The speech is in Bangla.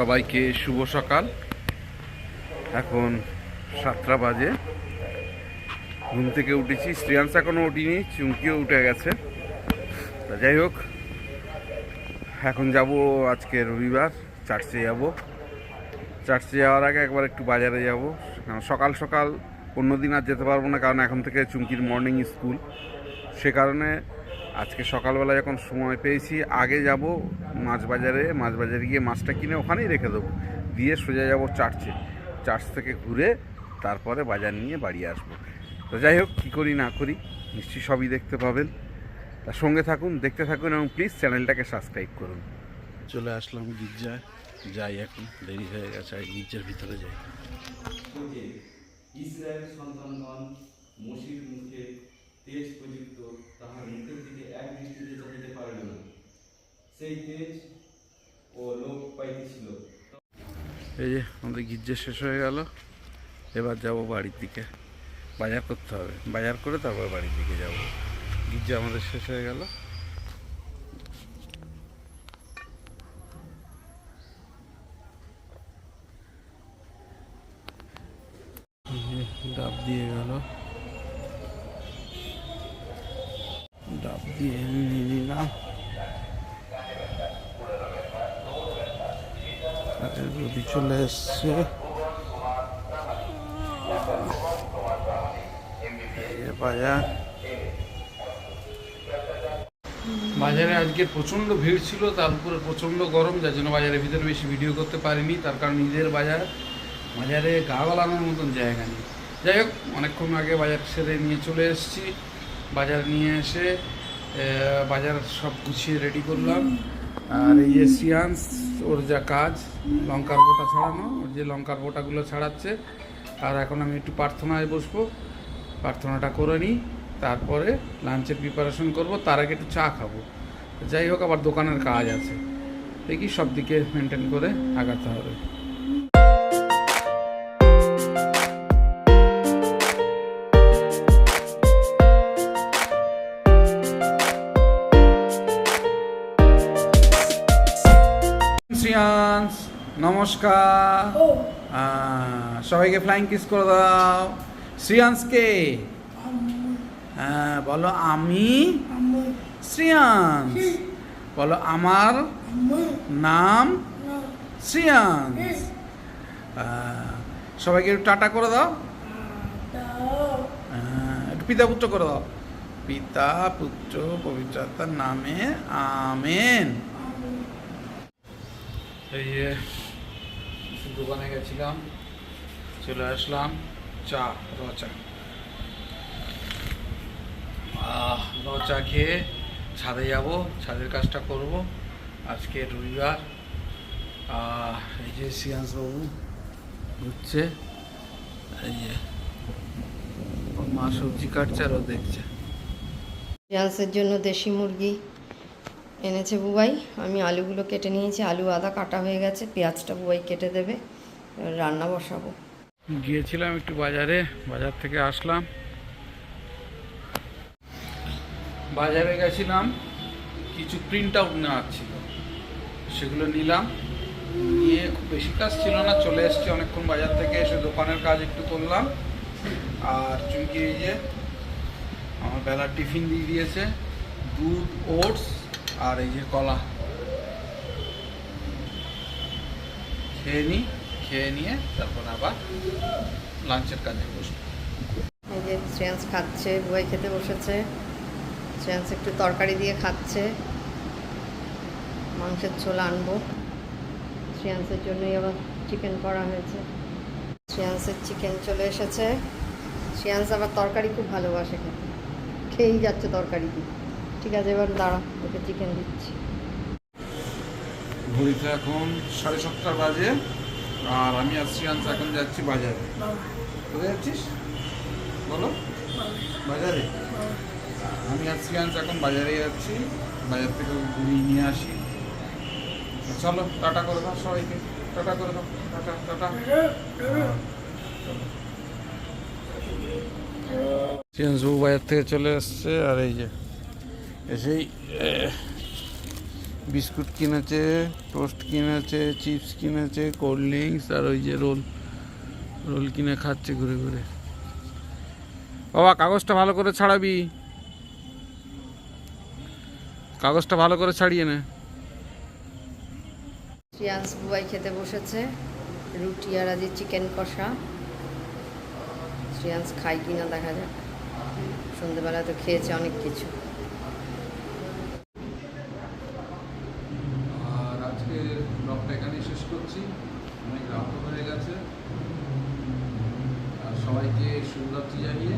সবাইকে শুভ সকাল। এখন সাতটা বাজে। ঘুম থেকে উঠেছি। শ্রেয়াংস এখনও উঠিনি চুমকিও উঠে গেছে। তা যাই হোক, এখন যাব আজকে রবিবার, চার্চে যাব। চার্চে যাওয়ার আগে একবার একটু বাজারে যাব। সকাল সকাল অন্য দিন আর যেতে পারব না, কারণ এখন থেকে চুমকির মর্নিং স্কুল সে কারণে আজকে সকালবেলা যখন সময় পেয়েছি আগে যাব মাছ বাজারে মাছ বাজারে গিয়ে মাছটা কিনে ওখানেই রেখে দেবো। দিয়ে সোজা যাব চার্চে। চার্চ থেকে ঘুরে তারপরে বাজার নিয়ে বাড়ি আসব। তো যাই হোক কী করি না করি নিশ্চয়ই সবই দেখতে পাবেন। তার সঙ্গে থাকুন দেখতে থাকুন এবং প্লিজ চ্যানেলটাকে সাবস্ক্রাইব করুন। চলে আসলাম গির্জায় যাই এখন দেরি হয়ে গেছে আর গির্জার ভিতরে যাই। ইসরায়েল সন্তানগণ মসির মুখে তেজ প্রযুক্ত তাহার মুখের দিকে এক দৃষ্টিতে চাহিতে পারিল না। সেই তেজ ও লোক পাইতেছিল। এই যে, আমাদের গির্জা শেষ হয়ে গেল। এবার যাব বাড়ির দিকে। বাজার করতে হবে। বাজার করে তারপর বাড়ির দিকে যাব। গির্জা আমাদের শেষ হয়ে গেল। ডাব দিয়ে গেল। চলে এসছে এই বাজার বাজারে আজকে প্রচণ্ড ভিড় ছিল, তার উপরে প্রচণ্ড গরম, যার জন্য বাজারের ভিতরে বেশি ভিডিও করতে পারিনি। তার কারণ ঈদের বাজার, বাজারে গা গলানোর মতন জায়গা নেই। যাই হোক, অনেকক্ষণ আগে বাজার সেরে নিয়ে চলে এসেছি। বাজার নিয়ে এসে বাজার সব গুছিয়ে রেডি করলাম। আর এই যে ওর যা কাজ, লঙ্কার বোটা ছাড়ানো, ওর যে লঙ্কার বোটাগুলো ছাড়াচ্ছে, আর এখন আমি একটু প্রার্থনায় বসবো। প্রার্থনাটা করে নিই, তারপরে লাঞ্চের প্রিপারেশন করব, তার আগে একটু চা খাব। যাই হোক, আবার দোকানের কাজ আছে। দেখি সব দিকে মেনটেন করে আগাতে হবে। শ্রিয়াংস নমস্কার। সবাইকে ফ্লাইং কিস করে দাও। শ্রিয়াংসকে হ্যাঁ বলো আমি শ্রিয়াংস বলো আমার নাম শ্রিয়াংস সবাইকে একটু টাটা করে দাও। হ্যাঁ, একটু পিতা পুত্র করে দাও। পিতা পুত্র পবিত্রতার নামে আমেন। এই যে দোকানে গেছিলাম, চলে আসলাম, চা র চা র চা খেয়ে ছাদে যাব, ছাদের কাজটা করব। আজকে রবিবার। এই যে বাবু ঘুরছে, এই যে মা সবজি কাটছে আর ও দেখছে। রিয়ান্সের জন্য দেশি মুরগি। এনেছে বুবাই। আমি আলুগুলো কেটে নিয়েছি। আলু আদা কাটা হয়ে গেছে। পেঁয়াজটা বুবাই কেটে দেবে। রান্না বসাবো। গিয়েছিলাম একটু বাজারে। বাজার থেকে আসলাম। বাজারে গেছিলাম। কিছু প্রিন্ট আউট নেওয়ার ছিল। সেগুলো নিলাম। নিয়ে খুব বেশি কাজ ছিল না। চলে এসেছি অনেকক্ষণ বাজার থেকে। এসে দোকানের কাজ একটু করলাম আর চুমকি এই যে, আমার বেলার টিফিন দিয়ে দিয়েছে। দুধ, ওটস আর এই যে কলা। খেয়ে নিই খেয়ে নিয়ে তারপর আবার লাঞ্চের কাজে বসবো। এই যে শ্রেয়ান্স খাচ্ছে বুবাই খেতে বসেছে। শ্রেয়ান্স একটু তরকারি দিয়ে খাচ্ছে। মাংসের ঝোল আনব। শ্রেয়ান্সের জন্যই আবার চিকেন করা হয়েছে। শ্রেয়ান্সের চিকেন চলে এসেছে। শ্রেয়ান্স আবার তরকারি খুব ভালোবাসে খেতে। খেয়েই যাচ্ছে তরকারি দিয়ে। ঠিক আছে, এবার দাঁড়া ওকে চিকেন দিচ্ছি। ঘড়িতে এখন সাড়ে সাতটা বাজে, আর আমি আর শ্রিয়াংশ এখন যাচ্ছি বাজারে। কোথায় যাচ্ছিস? বলো। বাজারে? আমি আর শ্রিয়াংশ এখন বাজারে যাচ্ছি, বাজার থেকে ঘুরিয়ে নিয়ে আসি। চলো, টাটা করে দাও সবাইকে। টাটা করে দাও। Tata tata. শ্রিয়াংশ বাজার থেকে চলে এসছে, আর এই যে এসেই বিস্কুট কিনেছে, টোস্ট কিনেছে, চিপস কিনেছে, কোল্ড ড্রিঙ্কস আর ওই যে রোল রোল কিনে খাচ্ছে ঘুরে ঘুরে। বাবা, কাগজটা ভালো করে ছাড়াবি। কাগজটা ভালো করে ছাড়িয়ে নে। শ্রিয়াংশ বুবাই খেতে বসেছে, রুটি আর আজ চিকেন কষা। শ্রিয়াংশ খাই কিনা দেখা যাক। সন্ধেবেলা তো খেয়েছে অনেক কিছু আর আজকে ব্লগটা এখানেই করছি। অনেক রাত হয়ে গেছে। আর সবাইকে শুভরাত্রি জানিয়ে